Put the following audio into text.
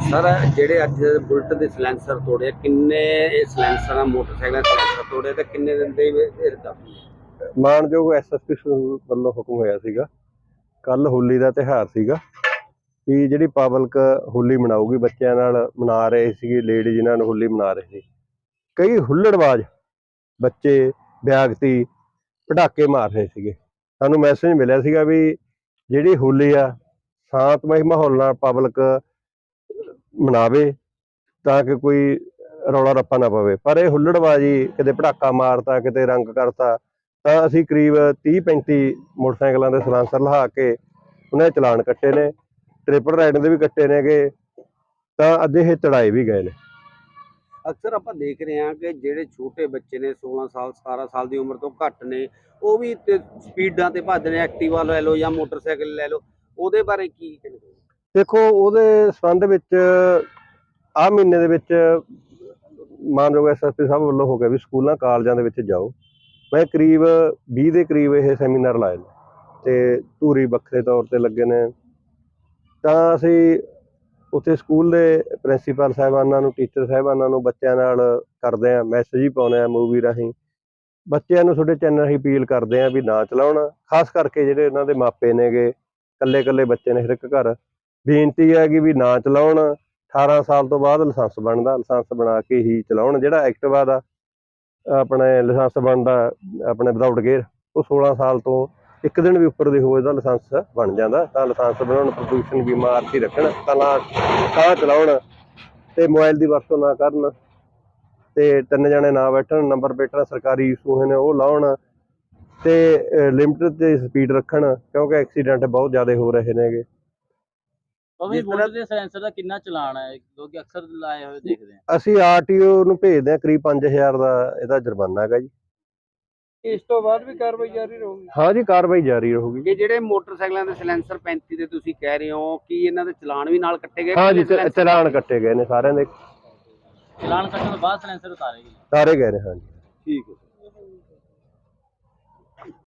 Sir, ਜਿਹੜੇ ਅੱਜ bullet ਦੇ ਸਿਲੈਂਸਰ ਤੋੜੇ, ਕਿੰਨੇ ਸਿਲੈਂਸਰਾਂ, ਮੋਟਰਸਾਈਕਲਾਂ ਦੇ ਸਿਲੈਂਸਰ ਤੋੜੇ ਤੇ ਕਿੰਨੇ ਦਿਨ ਦੇ ਇਹ ਰਿਕਵਰੀ ਮਾਨਯੋਗ ਐਸਐਸਪੀ ਵੱਲੋਂ ਹੁਕਮ ਹੋਇਆ ਸੀਗਾ। ਕੱਲ ਹੋਲੀ ਦਾ ਤਿਉਹਾਰ ਸੀਗਾ ਵੀ ਜਿਹੜੀ ਪਬਲਿਕ ਹੋਲੀ ਮਨਾਊਗੀ, ਬੱਚਿਆਂ ਨਾਲ ਮਨਾ ਰਹੇ ਸੀਗੇ ਲੇਡੀ ਜਿਨ੍ਹਾਂ ਨੂੰ ਹੋਲੀ ਮਨਾ ਰਹੇ ਸੀ। ਕਈ ਹੁੱਲੜਬਾਜ਼ ਬੱਚੇ ਵਿਅਕਤੀ ਪਟਾਕੇ ਮਾਰ ਰਹੇ ਸੀਗੇ। ਸਾਨੂੰ ਮੈਸੇਜ ਮਿਲਿਆ ਸੀਗਾ ਵੀ ਜਿਹੜੀ ਹੋਲੀ ਆ, ਸ਼ਾਂਤਮਈ ਮਾਹੌਲ ਨਾਲ ਪਬਲਿਕ ਮਨਾਵੇ ਤਾਂ ਕਿ ਕੋਈ ਰੌਲਾ ਰੱਪਾ ਨਾ ਪਵੇ। ਪਰ ਇਹ ਹੁੱਲੜਬਾਜੀ ਕਿਤੇ ਪਟਾਕਾ ਮਾਰਤਾ, ਕਿਤੇ ਰੰਗ ਕਰਤਾ, ਤਾਂ ਅਸੀਂ ਕਰੀਬ 30 35 ਮੋਟਰਸਾਈਕਲਾਂ ਦੇ ਸਲਾਂਸਰ ਲਹਾ ਕੇ ਉਹਨਾਂ ਚਲਾਨ ਕੱਟੇ ਨੇ। ਟ੍ਰਿਪਲ ਰਾਈਡ ਦੇ ਵੀ ਕੱਟੇ ਨੇਗੇ, ਤਾਂ ਅੱਜ ਇਹ ਤੜਾਏ ਵੀ ਗਏ ਨੇ। ਅਕਸਰ ਆਪਾਂ ਦੇਖ ਰਹੇ ਹਾਂ ਕਿ ਜਿਹੜੇ ਛੋਟੇ ਬੱਚੇ ਨੇ 16 ਸਾਲ 17 ਸਾਲ ਦੀ ਉਮਰ ਤੋਂ ਘੱਟ ਨੇ, ਉਹ ਵੀ ਸਪੀਡਾਂ ਤੇ ਭੱਜਦੇ ਨੇ ਐਕਟਿਵਾ ਲੈ ਲਓ ਜਾਂ ਮੋਟਰਸਾਈਕਲ ਲੈ ਲਓ, ਉਹਦੇ ਬਾਰੇ ਕੀ ਕਹਿੰਦੇ ਦੇਖੋ, ਉਹਦੇ ਸੰਬੰਧ ਵਿੱਚ ਆਹ ਮਹੀਨੇ ਦੇ ਵਿੱਚ ਮਾਨਯੋਗ ਐਸਐਸਪੀ ਸਾਹਿਬ ਵੱਲੋਂ ਹੋ ਗਿਆ ਵੀ ਸਕੂਲਾਂ, ਕਾਲਜਾਂ ਦੇ ਵਿੱਚ ਜਾਓ। ਮੈਂ ਕਰੀਬ 20 ਦੇ ਕਰੀਬ ਇਹ ਸੈਮੀਨਾਰ ਲਾਏ ਨੇ ਤੇ ਧੂਰੀ ਵੱਖਰੇ ਤੌਰ ਤੇ ਲੱਗੇ ਨੇ। ਤਾਂ ਅਸੀਂ ਉੱਥੇ ਸਕੂਲ ਦੇ ਪ੍ਰਿੰਸੀਪਲ ਸਾਹਿਬਾਨਾਂ ਨੂੰ, ਟੀਚਰ ਸਾਹਿਬਾਨਾਂ ਨੂੰ, ਬੱਚਿਆਂ ਨਾਲ ਕਰਦੇ ਆ ਮੈਸੇਜ ਹੀ ਪਾਉਂਦੇ ਆ ਮੂਵੀ ਰਾਹੀਂ। ਬੱਚਿਆਂ ਨੂੰ ਤੁਹਾਡੇ ਚੈਨਲ ਰਾਹੀਂ ਅਪੀਲ ਕਰਦੇ ਆ ਵੀ ਨਾ ਚਲਾਉਣ, ਖਾਸ ਕਰਕੇ ਜਿਹੜੇ ਉਹਨਾਂ ਦੇ ਮਾਪੇ ਨੇਗੇ ਕੱਲੇ ਕੱਲੇ ਬੱਚੇ ਨੇ ਹਰ ਇੱਕ ਘਰ। ਬੇਨਤੀ ਹੈ ਕਿ ਵੀ ਨਾ ਚਲਾਉਣ। 18 ਸਾਲ ਤੋਂ ਬਾਅਦ ਲਾਇਸੈਂਸ ਬਣਦਾ, ਲਾਇਸੈਂਸ ਬਣਾ ਕੇ ਹੀ ਚਲਾਉਣ। ਜਿਹੜਾ ਐਕਟਿਵਾ ਦਾ ਆਪਣੇ ਲਾਇਸੈਂਸ ਬਣਦਾ, ਆਪਣੇ ਵਿਦਆਊਟ ਗੇਅਰ ਉਹ 16 ਸਾਲ ਤੋਂ ਇੱਕ ਦਿਨ ਵੀ ਉੱਪਰ ਦੇ ਹੋਏ ਦਾ ਲਾਇਸੈਂਸ ਬਣ ਜਾਂਦਾ। ਤਾਂ ਲਾਇਸੈਂਸ ਬਣਾਉਣ, ਪ੍ਰਦੂਸ਼ਣ ਬਿਮਾਰ ਆਰਸੀ ਰੱਖਣ, ਤਾਂ ਤਾਂ ਚਲਾਉਣ ਤੇ ਮੋਬਾਈਲ ਦੀ ਵਰਤੋਂ ਨਾ ਕਰਨ ਤੇ ਤਿੰਨ ਜਣੇ ਨਾ ਬੈਠਣ ਨੰਬਰ ਪਲੇਟਾਂ ਸਰਕਾਰੀ ਇਸ਼ੂ ਨੇ, ਉਹ ਲਾਉਣ ਤੇ ਲਿਮਟ ਤੇ ਸਪੀਡ ਰੱਖਣ ਕਿਉਂਕਿ ਐਕਸੀਡੈਂਟ ਬਹੁਤ ਜ਼ਿਆਦਾ ਹੋ ਰਹੇ ਨੇਗੇ। ਭਾਵੇਂ ਜਿਸ ਤਰ੍ਹਾਂ- ਬੁਲਟ ਦੇ ਸੈਂਸਰ ਦਾ ਕਿੰਨਾ ਚਲਾਨ ਹੈ ਲੋਕ ਅਕਸਰ ਲਾਏ ਹੋਏ ਦੇਖਦੇ ਆ। ਅਸੀਂ ਆਰਟੀਓ ਨੂੰ ਭੇਜਦੇ ਹਾਂ ਕਰੀਬ 5000 ਦਾ ਇਹਦਾ ਜੁਰਮਾਨਾ ਹੈਗਾ ਜੀ। ਇਸ ਤੋਂ ਬਾਅਦ ਵੀ ਕਾਰਵਾਈ ਜਾਰੀ ਰਹੂਗੀ? ਹਾਂ ਜੀ ਕਾਰਵਾਈ ਜਾਰੀ ਰਹੂਗੀ। ਕਿ ਜਿਹੜੇ ਮੋਟਰਸਾਈਕਲਾਂ ਦੇ ਸਿਲੈਂਸਰ 35 ਦੇ ਤੁਸੀਂ ਕਹਿ ਰਹੇ ਹੋ ਕਿ ਇਹਨਾਂ ਦੇ ਚਲਾਨ ਵੀ ਨਾਲ ਕੱਟੇ ਗਏ? ਹਾਂ ਜੀ ਚ- ਚਲਾਨ ਕੱਟੇ ਗਏ ਨੇ ਸਾਰਿਆਂ ਦੇ। ਚਲਾਨ ਕੱਟਣ ਤੋਂ ਬਾਅਦ ਸੈਂਸਰ ਉਤਾਰੇ ਗਏ ਸਾਰੇ ਗਏ ਨੇ ਹਾਂ ਜੀ। ਠੀਕ ਹੈ।